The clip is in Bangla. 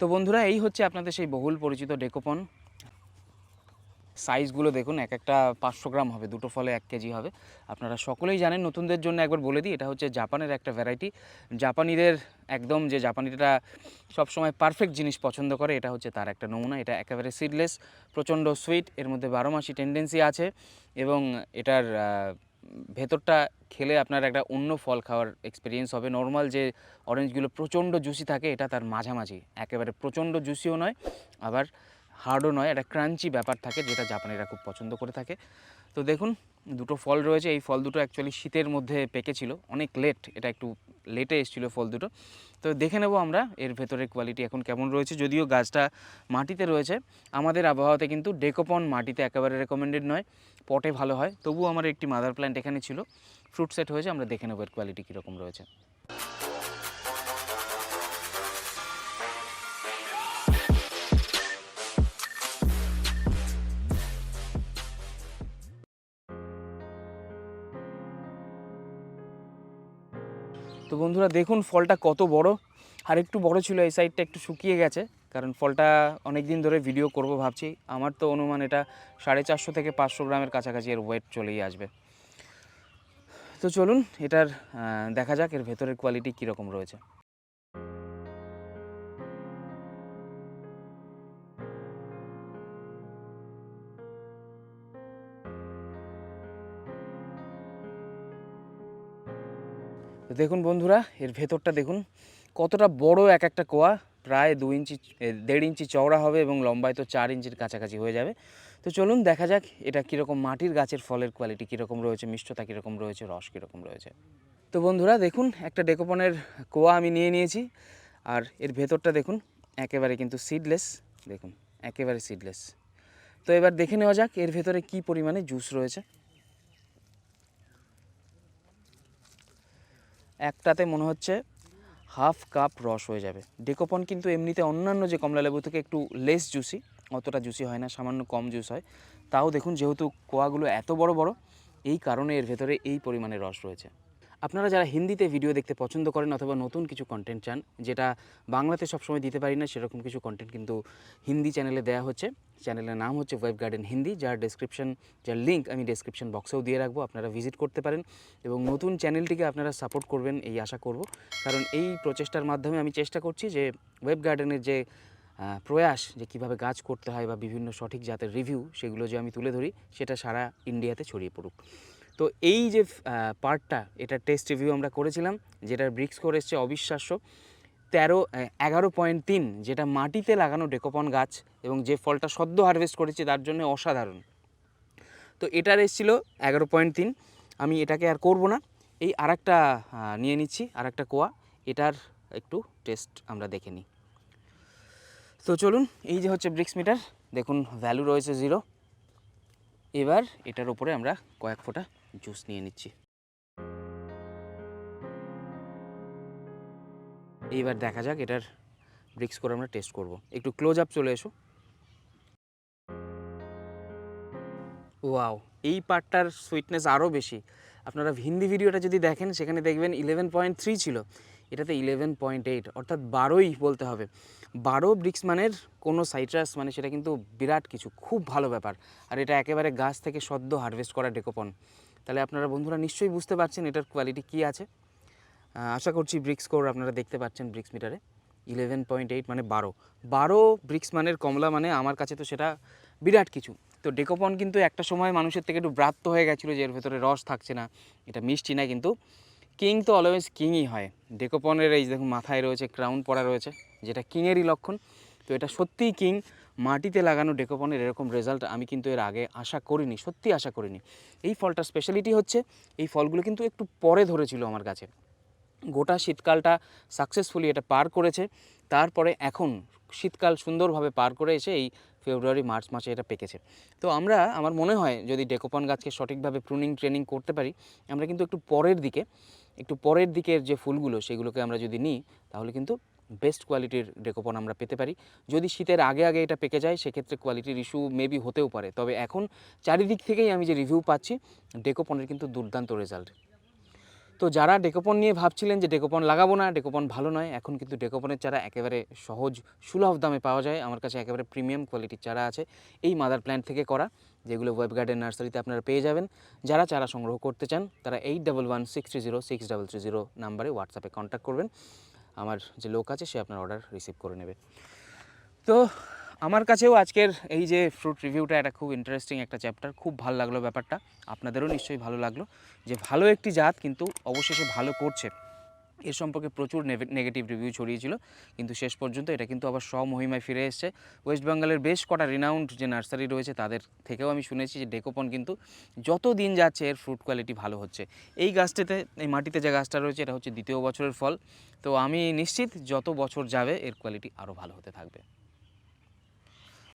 তো বন্ধুরা, এই হচ্ছে আপনাদের সেই বহুল পরিচিত ডেকোপন। সাইজগুলো দেখুন, এক একটা পাঁচশো গ্রাম হবে, দুটো ফলে এক কেজি হবে। আপনারা সকলেই জানেন, নতুনদের জন্য একবার বলে দিই, এটা হচ্ছে জাপানের একটা ভ্যারাইটি জাপানিদের একদম যে জাপানিরা সবসময় পারফেক্ট জিনিস পছন্দ করে, এটা হচ্ছে তার একটা নমুনা। এটা একেবারে সিডলেস প্রচণ্ড সুইট এর মধ্যে বারো মাসি টেন্ডেন্সি আছে এবং এটার ভেতরটা খেলে আপনার একটা অন্য ফল খাওয়ার এক্সপিরিয়েন্স হবে। নর্মাল যে অরেঞ্জগুলো প্রচণ্ড জুসি থাকে, এটা তার মাঝামাঝি। একেবারে প্রচণ্ড জুসিও নয়, আবার হার্ডও নয়, একটা ক্রাঞ্চি ব্যাপার থাকে যেটা জাপানিরা খুব পছন্দ করে থাকে। তো দেখুন, দুটো ফল রয়েছে। এই ফল দুটো অ্যাকচুয়ালি শীতের মধ্যে পেকেছিল। অনেক লেট এটা একটু লেটে এসেছিল ফল দুটো। তো দেখে নেব আমরা এর ভেতরের কোয়ালিটি এখন কেমন রয়েছে। যদিও গাছটা মাটিতে রয়েছে, আমাদের আবহাওয়াতে কিন্তু ডেকোপন মাটিতে একেবারে রেকমেন্ডেড নয়। পটে ভালো হয়। তবুও আমার একটি মাদার প্ল্যান্ট এখানে ছিল। ফ্রুট সেট হয়েছে, আমরা দেখে নেব এর কোয়ালিটি কীরকম রয়েছে। তো বন্ধুরা দেখুন ফলটা কত বড়। আর একটু বড় ছিল, এই সাইডটা একটু শুকিয়ে গেছে। কারণ ফলটা অনেক দিন ধরে ভিডিও করব ভাবছি। আমার তো অনুমান এটা সাড়ে চারশো থেকে পাঁচশো গ্রামের কাছাকাছি এর ওয়েট চলেই আসবে। তো চলুন, এটার দেখা যাক এর ভেতরের কোয়ালিটি কীরকম রয়েছে। তো দেখুন বন্ধুরা, এর ভেতরটা দেখুন, কতটা বড় এক একটা কোয়া, প্রায় দু ইঞ্চি দেড় ইঞ্চি চওড়া হবে এবং লম্বায় তো চার ইঞ্চির কাছাকাছি হয়ে যাবে। তো চলুন দেখা যাক এটা কীরকম মাটির গাছের ফলের কোয়ালিটি কীরকম রয়েছে, মিষ্টতা কীরকম রয়েছে, রস কীরকম রয়েছে। তো বন্ধুরা, দেখুন, একটা ডেকোপনের কোয়া আমি নিয়ে নিয়েছি, আর এর ভেতরটা দেখুন, একেবারে কিন্তু সিডলেস দেখুন, একেবারে সিডলেস তো এবার দেখে নেওয়া যাক, এর ভেতরে কী পরিমাণে জুস রয়েছে। একটাতে মনে হচ্ছে হাফ কাপ রস হয়ে যাবে। ডেকোপন কিন্তু এমনিতে অন্যান্য যে কমলা লেবু থেকে একটু লেস জুসি অতটা জুসি হয় না, সামান্য কম জুস হয়। তাও দেখুন যেহেতু কোয়াগুলো এত বড় বড়, এই কারণে এর ভেতরে এই পরিমাণে রস রয়েছে। আপনারা যারা হিন্দিতে ভিডিও দেখতে পছন্দ করেন অথবা নতুন কিছু কন্টেন্ট চান, যেটা বাংলাতে সবসময় দিতে পারি না, সেরকম কিছু কন্টেন্ট কিন্তু হিন্দি চ্যানেলে দেওয়া হচ্ছে। চ্যানেলের নাম হচ্ছে ওয়েব গার্ডেন হিন্দি, যার ডেসক্রিপশন যার লিঙ্ক আমি ডেসক্রিপশন বক্সেও দিয়ে রাখব, আপনারা ভিজিট করতে পারেন। এবং নতুন চ্যানেলটিকে আপনারা সাপোর্ট করবেন এই আশা করব। কারণ এই প্রচেষ্টার মাধ্যমে আমি চেষ্টা করছি যে ওয়েব গার্ডেনের যে প্রয়াস, যে কীভাবে গাছ করতে হয় বা বিভিন্ন সঠিক জাতের রিভিউ সেগুলো যে আমি তুলে ধরি, সেটা সারা ইন্ডিয়াতে ছড়িয়ে পড়ুক। তো এই যে পার্টটা এটা টেস্ট রিভিউ আমরা করেছিলাম, যেটার ব্রিক্স করে এসছে অবিশ্বাস্য। তেরো এগারো পয়েন্ট তিন যেটা মাটিতে লাগানো ডেকোপন গাছ এবং যে ফলটা সদ্য হারভেস্ট করেছি তার জন্য অসাধারণ। তো এটার এসেছিল এগারো পয়েন্ট তিন আমি এটাকে আর করব না। এই আহ, নিয়ে নিচ্ছি আরেকটা কোয়া এটার একটু টেস্ট আমরা দেখে নিই। তো চলুন এই যে হচ্ছে ব্রিক্স মিটার দেখুন ভ্যালু রয়েছে জিরো এবার এটার ওপরে আমরা কয়েক ফোঁটা জুস নিয়ে নিচ্ছি। এইবার দেখা যাক, এটার ব্রিক্স করে আমরা টেস্ট করব। একটু ক্লোজ আপ চলে এসো। ওয়াও এই পার্টটার সুইটনেস আরও বেশি। আপনারা হিন্দি ভিডিওটা যদি দেখেন, সেখানে দেখবেন ইলেভেন পয়েন্ট থ্রি ছিল। এটাতে ইলেভেন পয়েন্ট এইট অর্থাৎ বারোই বলতে হবে। বারো ব্রিক্স মানের কোনো সাইট্রাস মানে সেটা কিন্তু বিরাট কিছু, খুব ভালো ব্যাপার। আর এটা একেবারে গাছ থেকে সদ্য হারভেস্ট করা ডেকোপন তাহলে আপনারা বন্ধুরা নিশ্চয়ই বুঝতে পারছেন এটার কোয়ালিটি কী আছে। আশা করছি ব্রিক্স স্কোর আপনারা দেখতে পাচ্ছেন ব্রিক্স মিটারে ইলেভেন পয়েন্ট এইট মানে বারো। বারো ব্রিক্স মানের কমলা মানে আমার কাছে তো সেটা বিরাট কিছু। তো ডেকোপন কিন্তু একটা সময় মানুষের থেকে একটু ব্রাত্য হয়ে গেছিল যে এর ভেতরে রস থাকছে না, এটা মিষ্টি না কিন্তু কিং তো অলওয়েজ কিংই হয়। ডেকোপনের এই দেখুন মাথায় রয়েছে ক্রাউন পড়া রয়েছে, যেটা কিংয়েরই লক্ষণ। তো এটা সত্যিই কিং মাটিতে লাগানো ডেকোপনের এরকম রেজাল্ট আমি কিন্তু এর আগে আশা করিনি সত্যি আশা করিনি। এই ফলটার স্পেশালিটি হচ্ছে, এই ফলগুলো কিন্তু একটু পরে ধরেছিল আমার কাছে। গোটা শীতকালটা সাকসেসফুলি এটা পার করেছে। তারপরে এখন শীতকাল সুন্দরভাবে পার করে এসে এই ফেব্রুয়ারি মার্চ মাসে এটা পেকেছে। তো আমরা, আমার মনে হয় যদি ডেকোপন গাছকে সঠিকভাবে প্রুনিং ট্রেনিং করতে পারি, আমরা কিন্তু একটু পরের দিকে, একটু পরের দিকের যে ফুলগুলো সেগুলোকে আমরা যদি নিই, তাহলে কিন্তু বেস্ট কোয়ালিটির ডেকোপন আমরা পেতে পারি। যদি শীতের আগে আগে এটা পেকে যায়, সেক্ষেত্রে কোয়ালিটির ইস্যু মেবি হতেও পারে। তবে এখন চারিদিক থেকেই আমি যে রিভিউ পাচ্ছি, ডেকোপনের কিন্তু দুর্দান্ত রেজাল্ট তো যারা ডেকোপন নিয়ে ভাবছিলেন যে ডেকোপন লাগাবো না, ডেকোপন ভালো নয়, এখন কিন্তু ডেকোপনের চারা একেবারে সহজ, সুলভ দামে পাওয়া যায়। আমার কাছে একেবারে প্রিমিয়াম কোয়ালিটির চারা আছে এই মাদার প্ল্যান্ট থেকে করা, যেগুলো ওয়েব গার্ডেন নার্সারিতে আপনারা পেয়ে যাবেন। যারা চারা সংগ্রহ করতে চান, তারা eight double one, six three zero, six double three zero নাম্বারে হোয়াটসঅ্যাপে কন্ট্যাক্ট করবেন। আমার যে লোক আছে, সে আপনার অর্ডার রিসিভ করে নেবে। তো আমার কাছেও আজকের এই যে ফ্রুট রিভিউটা এটা খুব ইন্টারেস্টিং একটা চ্যাপ্টার খুব ভালো লাগল ব্যাপারটা। আপনাদেরও নিশ্চয়ই ভালো লাগল যে ভালো একটি জাত কিন্তু অবশেষে ভালো করছে। এর সম্পর্কে প্রচুর নেগেটিভ রিভিউ ছড়িয়েছিল, কিন্তু শেষ পর্যন্ত এটা কিন্তু আবার স্বমহিমায় ফিরে এসছে। ওয়েস্ট বেঙ্গলের বেশ কটা রিনাউন্ড যে নার্সারি রয়েছে, তাদের থেকেও আমি শুনেছি যে ডেকোপন কিন্তু যত দিন যাচ্ছে এর ফ্রুট কোয়ালিটি ভালো হচ্ছে। এই গাছটিতে, এই মাটিতে যে গাছটা রয়েছে, এটা হচ্ছে দ্বিতীয় বছরের ফল। তো আমি নিশ্চিত যত বছর যাবে, এর কোয়ালিটি আরও ভালো হতে থাকবে।